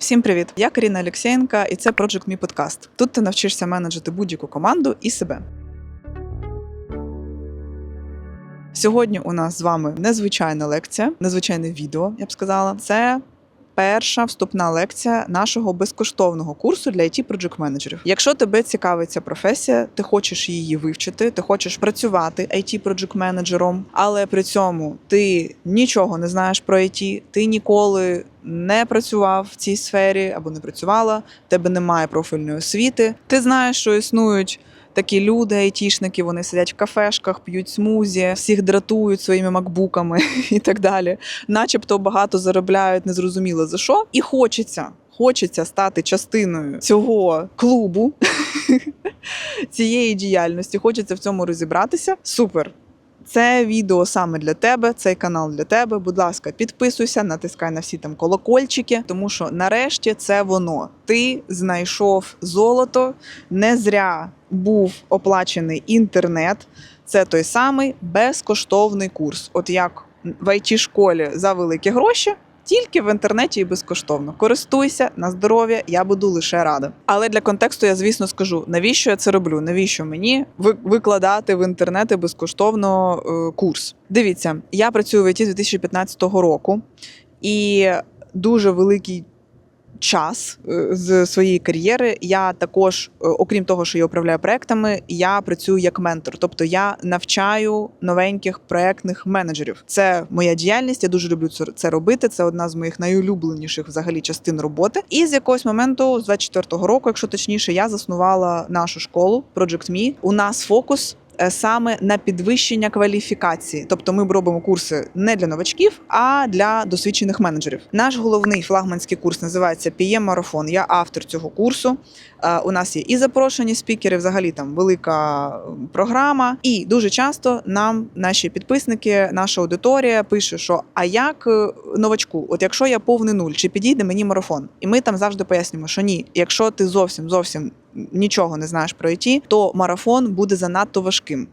Всім привіт! Я Каріна Олексєєнка, і це Project Me Podcast. Тут ти навчишся менеджити будь-яку команду і себе. Сьогодні у нас з вами незвичайна лекція, незвичайне відео, я б сказала. Це перша вступна лекція нашого безкоштовного курсу для it project менеджерів. Якщо тебе цікавить ця професія, ти хочеш її вивчити, ти хочеш працювати it project менеджером, але при цьому ти нічого не знаєш про IT, ти ніколи не працював в цій сфері або не працювала, в тебе немає профільної освіти. Ти знаєш, що існують. Такі люди, айтішники, вони сидять в кафешках, п'ють смузі, всіх дратують своїми макбуками і так далі. Начебто багато заробляють, незрозуміло за що. І хочеться, хочеться стати частиною цього клубу, цієї діяльності. Хочеться в цьому розібратися. Супер. Це відео саме для тебе, цей канал для тебе. Будь ласка, підписуйся, натискай на всі там колокольчики, тому що нарешті це воно. Ти знайшов золото, не зря був оплачений інтернет. Це той самий безкоштовний курс. От як в it школі за великі гроші. Тільки в інтернеті і безкоштовно. Користуйся на здоров'я, я буду лише рада. Але для контексту я, звісно, скажу, навіщо я це роблю? Навіщо мені ви- викладати в інтернеті безкоштовно е, курс? Дивіться, я працюю в ІТ з 2015 року, і дуже великий час е, з своєї кар'єри я також, е, окрім того, що я управляю проектами, я працюю як ментор. Тобто я навчаю новеньких проектних менеджерів. Це моя діяльність. Я дуже люблю це- робити. Це одна з моїх найулюбленіших взагалі частин роботи. І з якогось моменту, з 24-го року, якщо точніше, я заснувала нашу школу Project Me. У нас фокус. Е, Саме на підвищення кваліфікації, тобто ми робимо курси не для новачків, а для досвідчених менеджерів. Наш головний флагманський курс називається PM Марафон. Я автор цього курсу. Е, У нас є і запрошені спікери, взагалі там велика програма. І дуже часто нам наші підписники, наша аудиторія пише, що а як е, новачку, от якщо я повний нуль, чи підійде мені марафон? І ми там завжди пояснюємо, що ні, якщо ти зовсім зовсім нічого не знаєш про ІТ, то марафон буде занадто важким.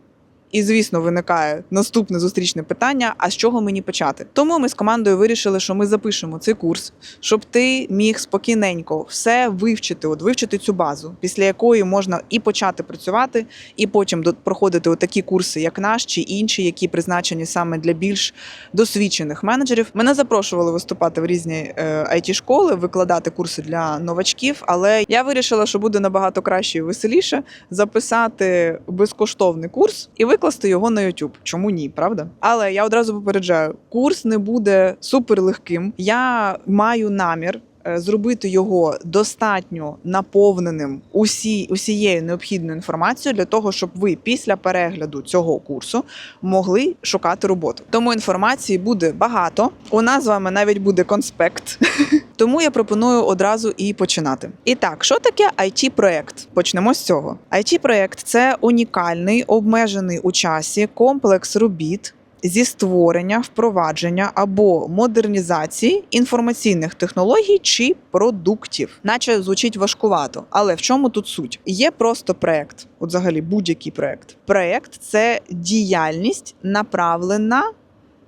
І, звісно, виникає наступне зустрічне питання: а з чого мені почати? Тому ми з командою вирішили, що ми запишемо цей курс, щоб ти міг спокійненько все вивчити, от вивчити цю базу, після якої можна і почати працювати, і потім проходити такі курси, як наш, чи інші, які призначені саме для більш досвідчених менеджерів. Мене запрошували виступати в різні it школи, викладати курси для новачків. Але я вирішила, що буде набагато краще і веселіше записати безкоштовний курс і викласти його на YouTube. Чому ні, правда? Але я одразу попереджаю: курс не буде суперлегким. Я маю намір. Е, Зробити його достатньо наповненим усі, усією необхідною інформацією для того, щоб ви після перегляду цього курсу могли шукати роботу. Тому інформації буде багато. У нас з вами навіть буде конспект. Тому я пропоную одразу і починати. І так, що таке it проект Почнемо з цього. it проект це унікальний, обмежений у часі комплекс робіт. Зі створення, впровадження або модернізації інформаційних технологій чи продуктів, наче звучить важкувато. Але в чому тут суть? Є просто проект, от взагалі будь-який проект. Проект це діяльність направлена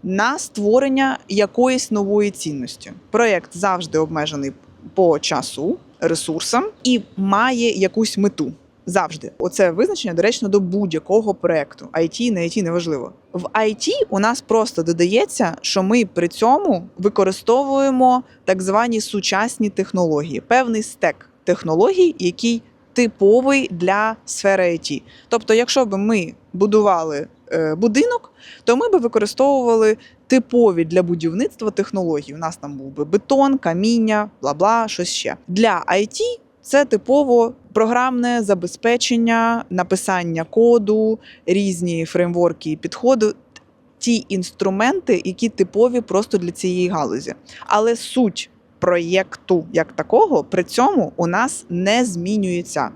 на створення якоїсь нової цінності. Проєкт завжди обмежений по часу, ресурсам і має якусь мету. Завжди оце визначення доречно до будь-якого проекту. IT, не IT, неважливо. В IT у нас просто додається, що ми при цьому використовуємо так звані сучасні технології, певний стек технологій, який типовий для сфери IT. Тобто, якщо б ми будували е, будинок, то ми би використовували типові для будівництва технології. У нас там був би бетон, каміння, бла бла, щось ще. Для IT це типово програмне забезпечення, написання коду, різні фреймворки і підходи. Ті інструменти, які типові просто для цієї галузі. Але суть проєкту як такого при цьому у нас не змінюється.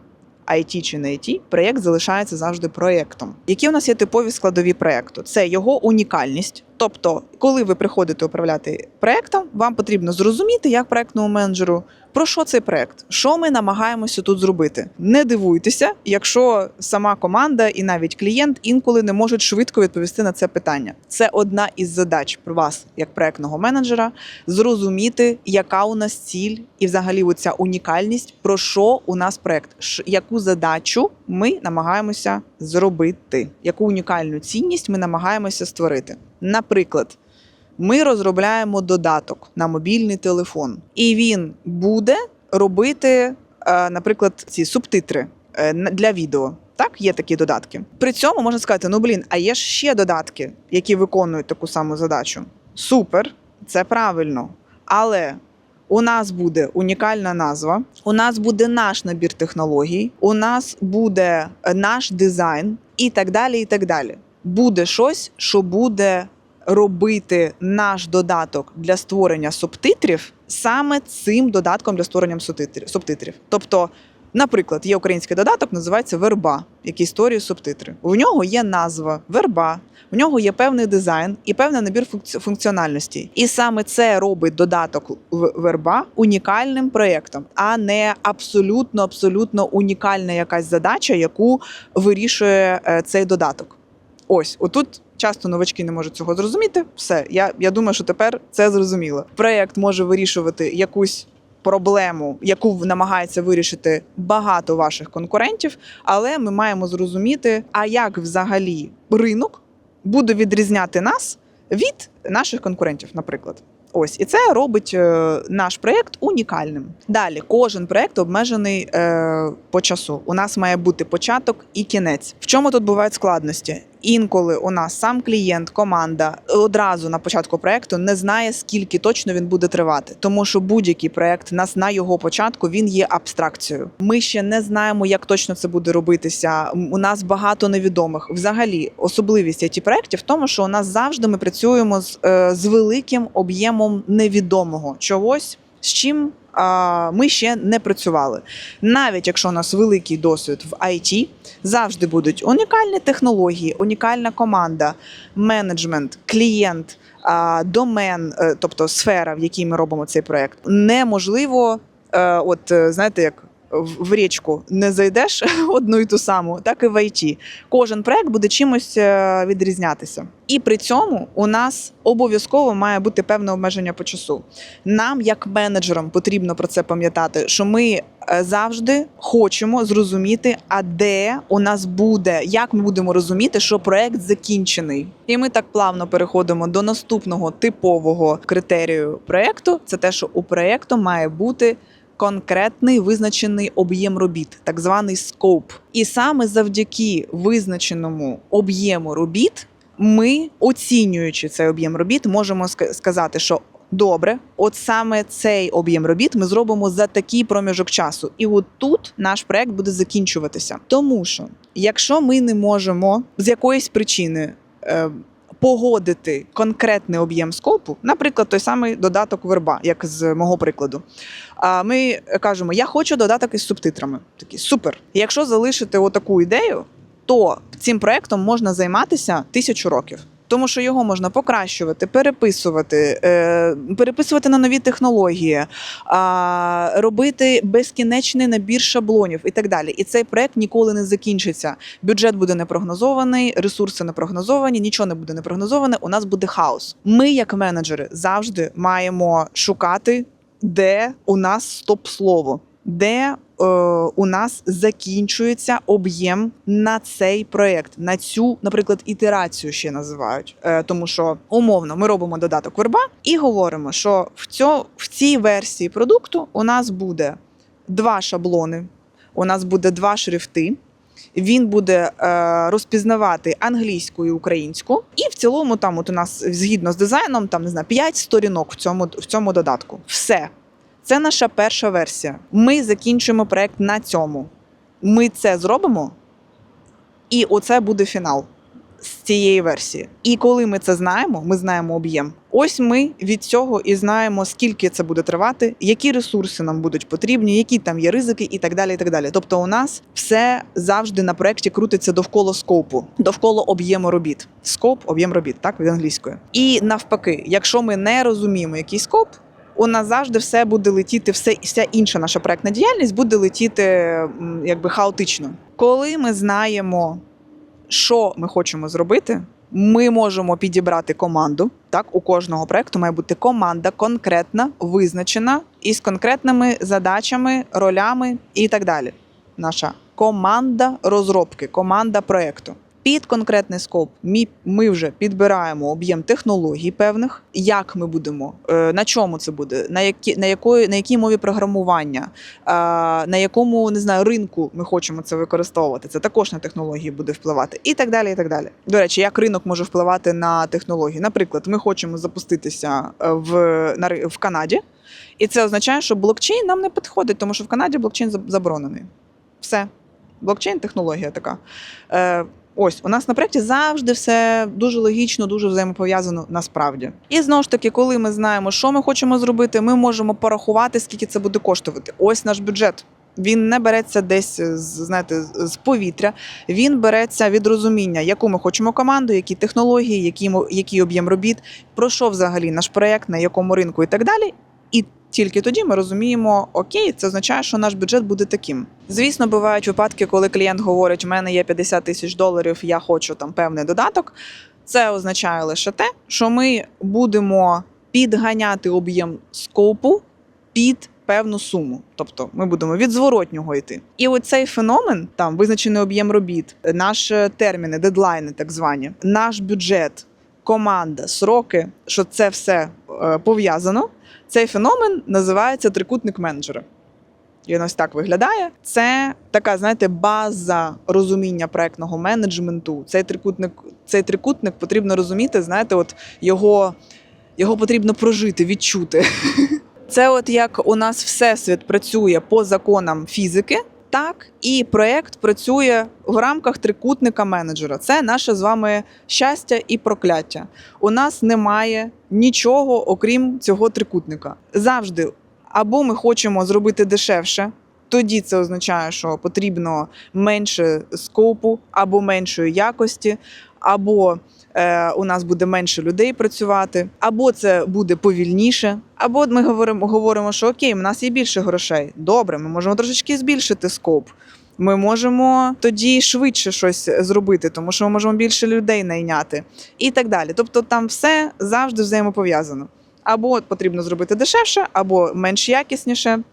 IT чи не IT, проєкт залишається завжди проєктом. Які у нас є типові складові проєкту? Це його унікальність, Тобто, коли ви приходите управляти проектом, вам потрібно зрозуміти, як проектному менеджеру, про що цей проект, що ми намагаємося тут зробити. Не дивуйтеся, якщо сама команда і навіть клієнт інколи не можуть швидко відповісти на це питання. Це одна із задач про вас, як проектного менеджера, зрозуміти, яка у нас ціль і взагалі оця унікальність, про що у нас проект, яку задачу ми намагаємося зробити, яку унікальну цінність ми намагаємося створити. Наприклад, ми розробляємо додаток на мобільний телефон, і він буде робити, е, наприклад, ці субтитри е, для відео. Так, є такі додатки. При цьому можна сказати: ну блін, а є ж ще додатки, які виконують таку саму задачу. Супер, це правильно. Але у нас буде унікальна назва, у нас буде наш набір технологій, у нас буде е, наш дизайн і так далі. І так далі. Буде щось, що буде робити наш додаток для створення субтитрів саме цим додатком для створення субтитрів. Тобто, наприклад, є український додаток, називається Верба, який створює субтитри. У нього є назва Верба, в нього є певний дизайн і певний набір функці- функціональностей. І саме це робить додаток Верба унікальним проєктом, а не абсолютно абсолютно унікальна якась задача, яку вирішує е, цей додаток. Ось, отут часто новачки не можуть цього зрозуміти. Все, я, я думаю, що тепер це зрозуміло. Проєкт може вирішувати якусь проблему, яку намагається вирішити багато ваших конкурентів, але ми маємо зрозуміти, а як взагалі ринок буде відрізняти нас від наших конкурентів, наприклад. Ось і це робить е, наш проєкт унікальним. Далі кожен проєкт обмежений е, по часу. У нас має бути початок і кінець. В чому тут бувають складності? Інколи у нас сам клієнт, команда одразу на початку проекту не знає, скільки точно він буде тривати, тому що будь-який проект нас на його початку він є абстракцією. Ми ще не знаємо, як точно це буде робитися. У нас багато невідомих. Взагалі, особливість it проектів в тому, що у нас завжди ми працюємо з, е, з великим об'ємом невідомого чогось, з чим ми ще не працювали. Навіть якщо у нас великий досвід в IT, завжди будуть унікальні технології, унікальна команда, менеджмент, клієнт, домен, е, тобто сфера, в якій ми робимо цей проект. Неможливо, е, от е, знаєте, як. В річку не зайдеш одну і ту саму, так і в IT. Кожен проект буде чимось е, відрізнятися. І при цьому у нас обов'язково має бути певне обмеження по часу. Нам, як менеджерам, потрібно про це пам'ятати, що ми е, завжди хочемо зрозуміти, а де у нас буде, як ми будемо розуміти, що проект закінчений. І ми так плавно переходимо до наступного типового критерію проекту. Це те, що у проекту має бути. Конкретний визначений об'єм робіт, так званий скоп. І саме завдяки визначеному об'єму робіт ми, оцінюючи цей об'єм робіт, можемо сказати, що добре, от саме цей об'єм робіт ми зробимо за такий проміжок часу. І от тут наш проект буде закінчуватися. Тому що, якщо ми не можемо з якоїсь причини. Е, Погодити конкретний об'єм скопу, наприклад, той самий додаток верба, як з мого прикладу. А ми кажемо: я хочу додаток із субтитрами. Такі супер. Якщо залишити отаку ідею, то цим проектом можна займатися тисячу років. Тому що його можна покращувати, переписувати, е, переписувати на нові технології, робити безкінечний набір шаблонів і так далі. І цей проект ніколи не закінчиться. Бюджет буде непрогнозований, ресурси непрогнозовані, нічого не буде непрогнозоване. У нас буде хаос. Ми, як менеджери, завжди маємо шукати, де у нас стоп-слово, де е, у нас закінчується об'єм на цей проект, на цю, наприклад, ітерацію ще називають. Е, тому що умовно ми робимо додаток верба і говоримо, що в, цьо, в цій версії продукту у нас буде два шаблони, у нас буде два шрифти. Він буде е, розпізнавати англійську і українську, і в цілому, там, от у нас згідно з дизайном, там не знаю, 5 сторінок в цьому в цьому додатку. Все. Це наша перша версія. Ми закінчуємо проект на цьому. Ми це зробимо, і оце буде фінал. з цієї версії. І коли ми це знаємо, ми знаємо об'єм. Ось ми від цього і знаємо, скільки це буде тривати, які ресурси нам будуть потрібні, які там є ризики, і так далі. І так далі. Тобто, у нас все завжди на проєкті крутиться довкола скопу, довкола об'єму робіт. Скоп, об'єм робіт, так від англійської. І навпаки, якщо ми не розуміємо, який скоп. У нас завжди все буде летіти, все вся інша наша проектна діяльність буде летіти якби хаотично. Коли ми знаємо, що ми хочемо зробити, ми можемо підібрати команду. Так, у кожного проекту має бути команда конкретна, визначена із конкретними задачами, ролями і так далі. Наша команда розробки, команда проекту. Під конкретний скоп ми, вже підбираємо об'єм технологій певних, як ми будемо, е, на чому це буде, на які на якої на якій мові програмування, е, на якому не знаю ринку ми хочемо це використовувати. Це також на технології буде впливати, і так далі. І так далі. До речі, як ринок може впливати на технології? Наприклад, ми хочемо запуститися е, в, на, в Канаді, і це означає, що блокчейн нам не підходить, тому що в Канаді блокчейн заборонений. Все. Блокчейн технологія така. Е, Ось у нас на проєкті завжди все дуже логічно, дуже взаємопов'язано насправді. І знову ж таки, коли ми знаємо, що ми хочемо зробити, ми можемо порахувати, скільки це буде коштувати. Ось наш бюджет. Він не береться десь з знаєте з повітря. Він береться від розуміння, яку ми хочемо команду, які технології, які який об'єм робіт, про що взагалі наш проєкт, на якому ринку і так далі. Тільки тоді ми розуміємо, окей, це означає, що наш бюджет буде таким. Звісно, бувають випадки, коли клієнт говорить: у мене є 50 тисяч доларів, я хочу там певний додаток. Це означає лише те, що ми будемо підганяти об'єм скопу під певну суму. Тобто ми будемо від зворотнього йти. І оцей феномен, там визначений об'єм робіт, наші терміни, дедлайни, так звані, наш бюджет, команда, сроки, що це все е, пов'язано. Цей феномен називається трикутник менеджера. Він ось так виглядає. Це така, знаєте, база розуміння проектного менеджменту. Цей трикутник, цей трикутник потрібно розуміти, знаєте, от його, його потрібно прожити, відчути. Це от як у нас всесвіт працює по законам фізики, так і проект працює в рамках трикутника менеджера. Це наше з вами щастя і прокляття. У нас немає нічого окрім цього трикутника. Завжди або ми хочемо зробити дешевше. Тоді це означає, що потрібно менше скопу або меншої якості, або е, у нас буде менше людей працювати, або це буде повільніше, або ми говоримо, говоримо, що окей, у нас є більше грошей. Добре, ми можемо трошечки збільшити скоп. Ми можемо тоді швидше щось зробити, тому що ми можемо більше людей найняти і так далі. Тобто там все завжди взаємопов'язано. Або потрібно зробити дешевше, або менш якісніше.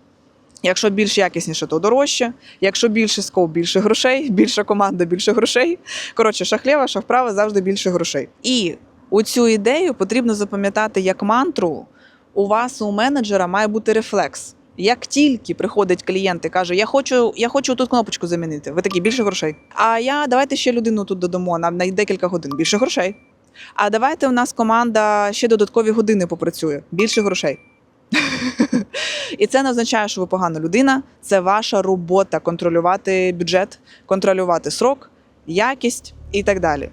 Якщо більш якісніше, то дорожче. Якщо більше скоп, більше грошей, більша команда, більше грошей. Коротше, шахлєва, шахправа завжди більше грошей. І у цю ідею потрібно запам'ятати як мантру. У вас у менеджера має бути рефлекс. Як тільки приходить клієнт і каже, я хочу, я хочу тут кнопочку замінити, ви такі більше грошей. А я давайте ще людину тут додамо нам на декілька годин більше грошей. А давайте у нас команда ще додаткові години попрацює, більше грошей. І це не означає, що ви погана людина. Це ваша робота контролювати бюджет, контролювати срок, якість і так далі.